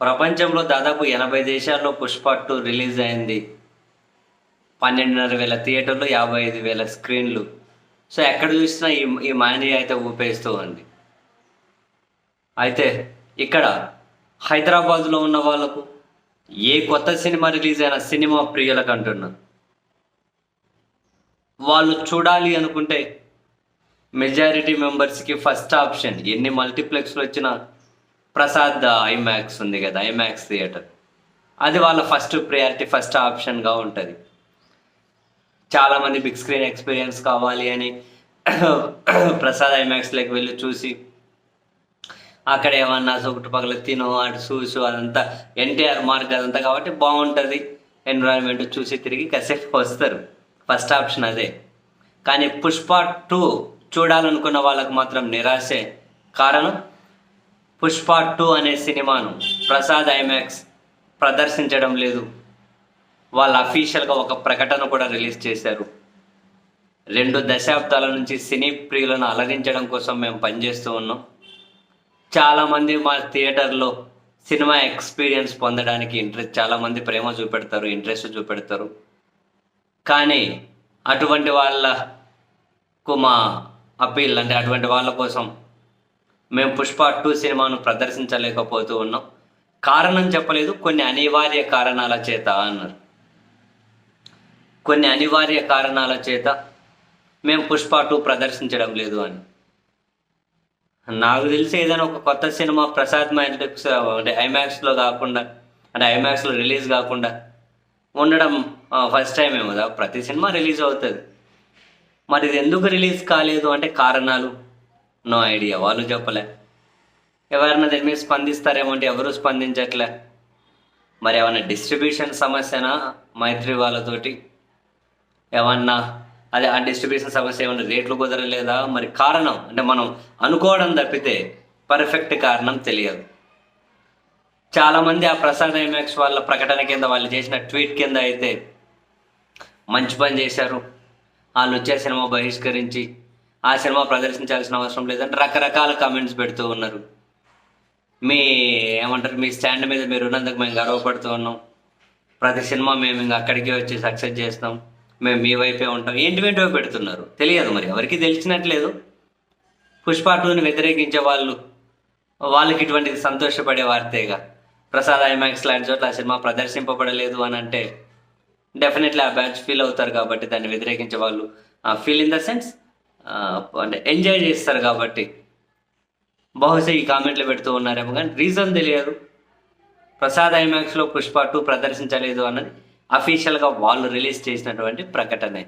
ప్రపంచంలో దాదాపు ఎనభై దేశాల్లో పుష్ప టూ రిలీజ్ అయింది. పన్నెండున్నర వేల థియేటర్లు యాభై ఐదు వేల స్క్రీన్లు. సో ఎక్కడ చూసినా ఈ ఈ మాని అయితే ఊపేస్తూ ఉంది. అయితే ఇక్కడ హైదరాబాద్లో ఉన్న వాళ్ళకు ఏ కొత్త సినిమా రిలీజ్ అయిన సినిమా ప్రియులకు అంటున్నా. వాళ్ళు చూడాలి అనుకుంటే మెజారిటీ మెంబర్స్కి ఫస్ట్ ఆప్షన్. ఎన్ని మల్టీప్లెక్స్లు వచ్చినా ప్రసాద్ ఐమాక్స్ ఉంది కదా ఐమాక్స్ థియేటర్. అది వాళ్ళ ఫస్ట్ ప్రియారిటీ ఫస్ట్ ఆప్షన్గా ఉంటుంది. చాలామంది బిగ్ స్క్రీన్ ఎక్స్పీరియన్స్ కావాలి అని ప్రసాద్ ఐమాక్స్లోకి వెళ్ళి చూసి అక్కడ ఏమన్నా చుట్టుపక్కల తిను అటు చూసు అదంతా ఎన్టీఆర్ మార్క్ అదంతా కాబట్టి బాగుంటుంది. ఎన్విరాన్మెంట్ చూసి తిరిగి కసేపు వస్తారు. ఫస్ట్ ఆప్షన్ అదే. కానీ పుష్ప టూ చూడాలనుకున్న వాళ్ళకు మాత్రం నిరాశే. కారణం? పుష్ప టూ అనే సినిమాను ప్రసాద్ ఐమాక్స్ ప్రదర్శించడం లేదు. వాళ్ళు అఫీషియల్గా ఒక ప్రకటన కూడా రిలీజ్ చేశారు. రెండు దశాబ్దాల నుంచి సినీ ప్రియులను అలరించడం కోసం మేము పనిచేస్తూ ఉన్నాం. చాలామంది మా థియేటర్లో సినిమా ఎక్స్పీరియన్స్ పొందడానికి ఇంట్రెస్ట్ చాలామంది ప్రేమ చూపెడతారు ఇంట్రెస్ట్ చూపెడతారు. కానీ అటువంటి వాళ్ళకు మా అప్పీల్ అంటే అటువంటి వాళ్ళ కోసం మేము పుష్ప టూ సినిమాను ప్రదర్శించలేకపోతూ ఉన్నాం. కారణం చెప్పలేదు కొన్ని అనివార్య కారణాల చేత అన్నారు. కొన్ని అనివార్య కారణాల చేత మేము పుష్ప టూ ప్రదర్శించడం లేదు అని. నాకు తెలిసి ఏదైనా ఒక కొత్త సినిమా ప్రసాద్ మ్యాట్రిక్స్ అంటే ఐమాక్స్లో కాకుండా అంటే ఐమాక్స్లో రిలీజ్ కాకుండా ఉండడం ఫస్ట్ టైం ఏమో కదా ప్రతి సినిమా రిలీజ్ అవుతుంది. మరి ఇది ఎందుకు రిలీజ్ కాలేదు అంటే కారణాలు? నో ఐడియా వాళ్ళు చెప్పలే. ఎవరైనా దీని మీద స్పందిస్తారేమో అంటే ఎవరు స్పందించట్లే. మరి ఏమన్నా డిస్ట్రిబ్యూషన్ సమస్యనా మైత్రి వాళ్ళతోటి? ఏమన్నా? అదే ఆ డిస్ట్రిబ్యూషన్ సమస్య ఏమన్నా రేట్లు కుదరలేదా? మరి కారణం అంటే మనం అనుకోవడం తప్పితే పర్ఫెక్ట్ కారణం తెలియదు. చాలామంది ఆ ప్రసాద్ ఐమాక్స్ వాళ్ళ ప్రకటన కింద వాళ్ళు చేసిన ట్వీట్ కింద అయితే మంచి పని చేశారు. వాళ్ళు వచ్చే సినిమా బహిష్కరించి ఆ సినిమా ప్రదర్శించాల్సిన అవసరం లేదంటే రకరకాల కామెంట్స్ పెడుతూ ఉన్నారు. మీ ఏమంటారు మీ స్టాండ్ మీద మీరు ఉన్నందుకు మేము గర్వపడుతూ ఉన్నాం. ప్రతి సినిమా మేము ఇంకా అక్కడికే వచ్చి సక్సెస్ చేస్తాం. మేము మీ వైపే ఉంటాం. ఏంటివేంటివో పెడుతున్నారు. తెలియదు మరి. ఎవరికి తెలిసినట్లేదు. పుష్ప టూని వ్యతిరేకించే వాళ్ళు వాళ్ళకి ఇటువంటిది సంతోషపడే వార్తేగా. ప్రసాద్ ఐమాక్స్ లాంటి చోట్ల ఆ సినిమా ప్రదర్శింపబడలేదు అని అంటే డెఫినెట్లీ ఆ బ్యాచ్ ఫీల్ అవుతారు కాబట్టి దాన్ని వ్యతిరేకించే వాళ్ళు ఫీల్ ఇన్ ద సెన్స్ అంటే ఎంజాయ్ చేస్తారు కాబట్టి. బహుశా ఈ కామెంట్లు పెడుతూ ఉన్నారేమో కానీ రీజన్ తెలియదు. ప్రసాద్ ఐమాక్స్లో పుష్ప టూ ప్రదర్శించలేదు అన్నది అఫీషియల్గా వాళ్ళు రిలీజ్ చేసినటువంటి ప్రకటనే.